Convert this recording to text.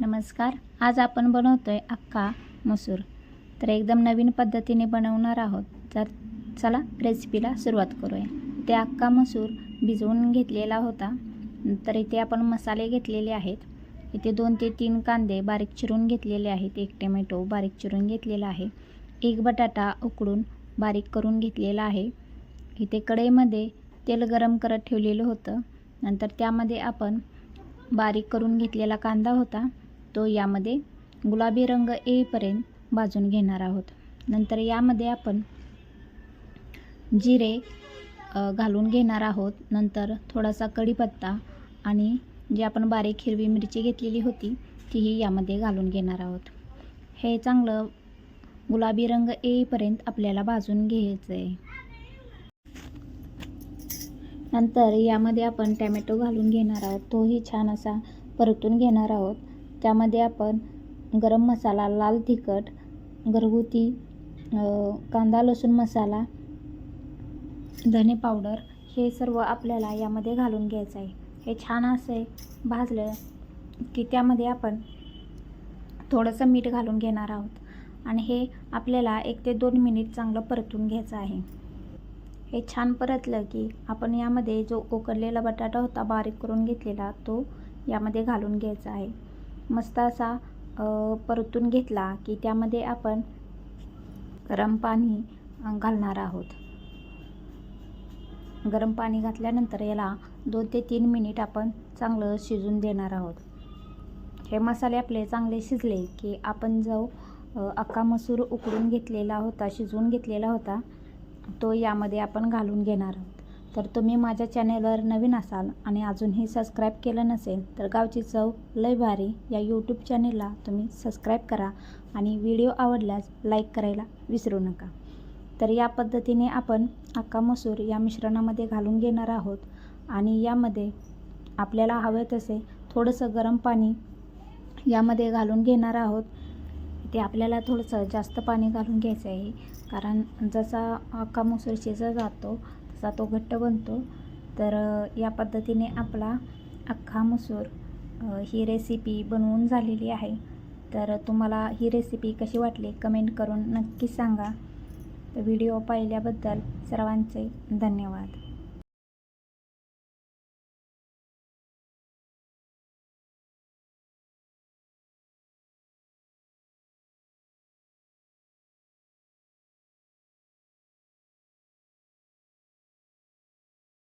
नमस्कार. आज आपण बनवतोय अक्का मसूर. तर एकदम नवीन पद्धतीने बनवणार आहोत. तर चला रेसिपीला सुरुवात करूया. ते अख्खा मसूर भिजवून घेतलेला होता. तर इथे आपण मसाले घेतलेले आहेत. इथे दोन ते तीन कांदे बारीक चिरून घेतलेले आहेत. एक टोमॅटो बारीक चिरून घेतलेला आहे. एक बटाटा उकडून बारीक करून घेतलेला आहे. इथे कढईमध्ये तेल गरम करत ठेवलेलं होतं. नंतर त्यामध्ये आपण बारीक करून घेतलेला कांदा होता. तो यामध्ये गुलाबी रंग येईपर्यंत भाजून घेणार आहोत. नंतर यामध्ये आपण जिरे घालून घेणार आहोत. नंतर थोडासा कढीपत्ता आणि जी आपण बारीक हिरवी मिरची घेतलेली होती तीही यामध्ये घालून घेणार आहोत. हे चांगलं गुलाबी रंग येईपर्यंत आपल्याला भाजून घ्यायचं आहे नंतर यामध्ये आपण टॅमॅटो घालून घेणार आहोत. तोही छान असा परतून घेणार आहोत. त्यामध्ये आपण गरम मसाला लाल तिखट घरगुती कांदा लसूण मसाला धने पावडर हे सर्व आपल्याला यामध्ये घालून घ्यायचं आहे. हे छान असे भाजलं की त्यामध्ये आपण थोडंसं मीठ घालून घेणार आहोत आणि हे आपल्याला एक ते दोन मिनिट चांगलं परतून घ्यायचं आहे. हे छान परतलं की आपण यामध्ये जो उकडलेला बटाटा होता बारीक करून घेतलेला तो यामध्ये घालून घ्यायचा आहे. मस्त असा परतून घेतला की त्यामध्ये आपण गरम पाणी घालणार आहोत. गरम पाणी घातल्यानंतर याला दोन ते तीन मिनिट आपण चांगलं शिजून देणार आहोत. हे मसाले आपले चांगले शिजले की आपण जो अक्का मसूर उकडून घेतलेला होता शिजवून घेतलेला होता तो यामध्ये आपण घालून घेणार आहोत. तर तुम्ही माझ्या चॅनेलवर नवीन असाल आणि अजूनही सबस्क्राईब केलं नसेल तर गावची चव लय भारी. या यूट्यूब चॅनेलला तुम्ही सबस्क्राईब करा आणि व्हिडिओ आवडल्यास लाईक करायला विसरू नका. तर या पद्धतीने आपण अक्का मसूर या मिश्रणामध्ये घालून घेणार आहोत आणि यामध्ये आपल्याला हवे तसे थोडंसं गरम पाणी यामध्ये घालून घेणार आहोत. ते आपल्याला थोडंसं जास्त पाणी घालून घ्यायचं आहे. कारण जसा अख्खा मसूर शिजत जातो तसा तो घट्ट बनतो. तर या पद्धतीने आपला अख्खा मसूर ही रेसिपी बनवून झालेली आहे. तर तुम्हाला ही रेसिपी कशी वाटली कमेंट करून नक्की सांगा. तर व्हिडिओ पाहिल्याबद्दल सर्वांचे धन्यवाद.